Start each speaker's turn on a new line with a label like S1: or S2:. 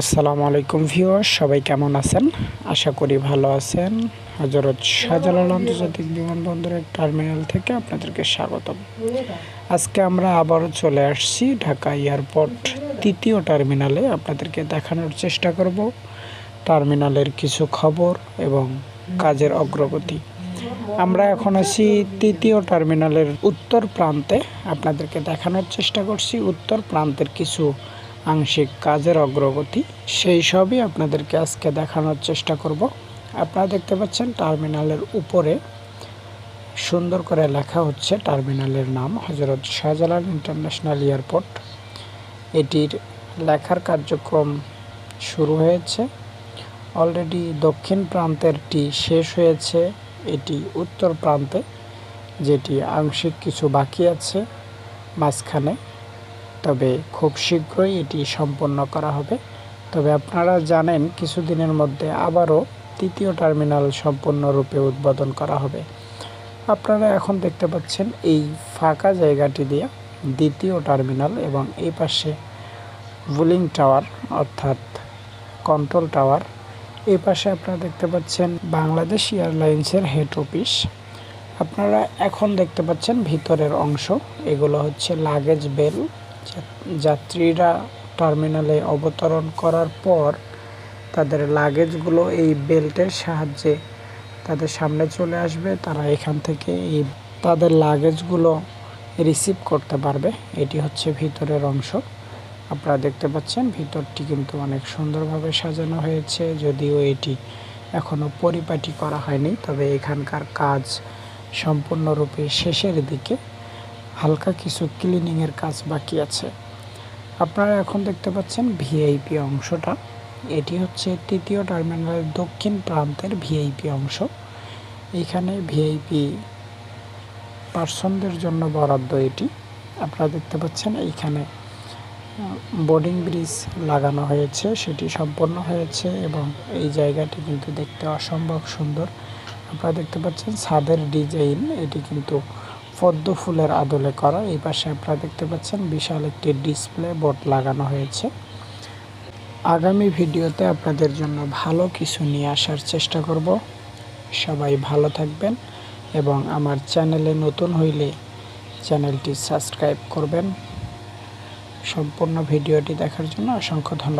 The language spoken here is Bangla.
S1: আসসালামু আলাইকুম ভিউয়ার সবাই কেমন আছেন? আশা করি ভালো আছেন। হজরত শাহজালাল আন্তর্জাতিক বিমানবন্দরের টার্মিনাল থেকে আপনাদেরকে স্বাগতম। আজকে আমরা আবারও চলে আসছি ঢাকা এয়ারপোর্ট তৃতীয় টার্মিনালে। আপনাদেরকে দেখানোর চেষ্টা করব টার্মিনালের কিছু খবর এবং কাজের অগ্রগতি। আমরা এখন আছি তৃতীয় টার্মিনালের উত্তর প্রান্তে। আপনাদেরকে দেখানোর চেষ্টা করছি উত্তর প্রান্তের কিছু আংশিক কাজের অগ্রগতি, সেই সবই আপনাদেরকে আজকে দেখানোর চেষ্টা করব। আপনারা দেখতে পাচ্ছেন টার্মিনালের উপরে সুন্দর করে লেখা হচ্ছে টার্মিনালের নাম, হজরত শাহজালাল ইন্টারন্যাশনাল এয়ারপোর্ট। এটির লেখার কার্যক্রম শুরু হয়েছে। অলরেডি দক্ষিণ প্রান্তেরটি শেষ হয়েছে, এটি উত্তর প্রান্তে, যেটি আংশিক কিছু বাকি আছে, মাঝখানে। তবে খুব শীঘ্রই এটি সম্পন্ন করা হবে। তবে আপনারা জানেন, কিছুদিনের মধ্যে আবারও তৃতীয় টার্মিনাল সম্পূর্ণরূপে উদ্বোধন করা হবে। আপনারা এখন দেখতে পাচ্ছেন, এই ফাঁকা জায়গাটি দিয়ে দ্বিতীয় টার্মিনাল এবং এই পাশে বুলিং টাওয়ার অর্থাৎ কন্ট্রোল টাওয়ার। এই পাশে আপনারা দেখতে পাচ্ছেন বাংলাদেশ এয়ারলাইন্সের হেড অফিস। আপনারা এখন দেখতে পাচ্ছেন ভিতরের অংশ। এগুলো হচ্ছে লাগেজ বেল। যাত্রীরা টার্মিনালে অবতরণ করার পর তাদের লাগেজগুলো এই বেল্টের সাহায্যে তাদের সামনে চলে আসবে। তারা এখান থেকে এই তাদের লাগেজগুলো রিসিভ করতে পারবে। এটি হচ্ছে ভিতরের অংশ। আপনারা দেখতে পাচ্ছেন ভিতরটি কিন্তু অনেক সুন্দরভাবে সাজানো হয়েছে। যদিও এটি এখনও পরিপাটি করা হয়নি, তবে এখানকার কাজ সম্পূর্ণরূপে শেষের দিকে। হালকা কিছু ক্লিনিংয়ের কাজ বাকি আছে। আপনারা এখন দেখতে পাচ্ছেন ভিআইপি অংশটা। এটি হচ্ছে তৃতীয় টার্মিনালের দক্ষিণ প্রান্তের ভিআইপি অংশ। এখানে ভিআইপি পার্সনদের জন্য বরাদ্দ এটি। আপনারা দেখতে পাচ্ছেন এইখানে বোর্ডিং ব্রিজ লাগানো হয়েছে, সেটি সম্পন্ন হয়েছে এবং এই জায়গাটি কিন্তু দেখতে অসম্ভব সুন্দর। আপনারা দেখতে পাচ্ছেন ছাদের ডিজাইন, এটি কিন্তু পদ্ম ফুলের আদলে করা। এই পাশে আপনারা দেখতে পাচ্ছেন বিশাল একটি ডিসপ্লে বোর্ড লাগানো হয়েছে। আগামী ভিডিওতে আপনাদের জন্য ভালো কিছু নিয়ে আসার চেষ্টা করব। সবাই ভালো থাকবেন এবং আমার চ্যানেলে নতুন হইলে চ্যানেলটি সাবস্ক্রাইব করবেন। সম্পূর্ণ ভিডিওটি দেখার জন্য অসংখ্য ধন্যবাদ।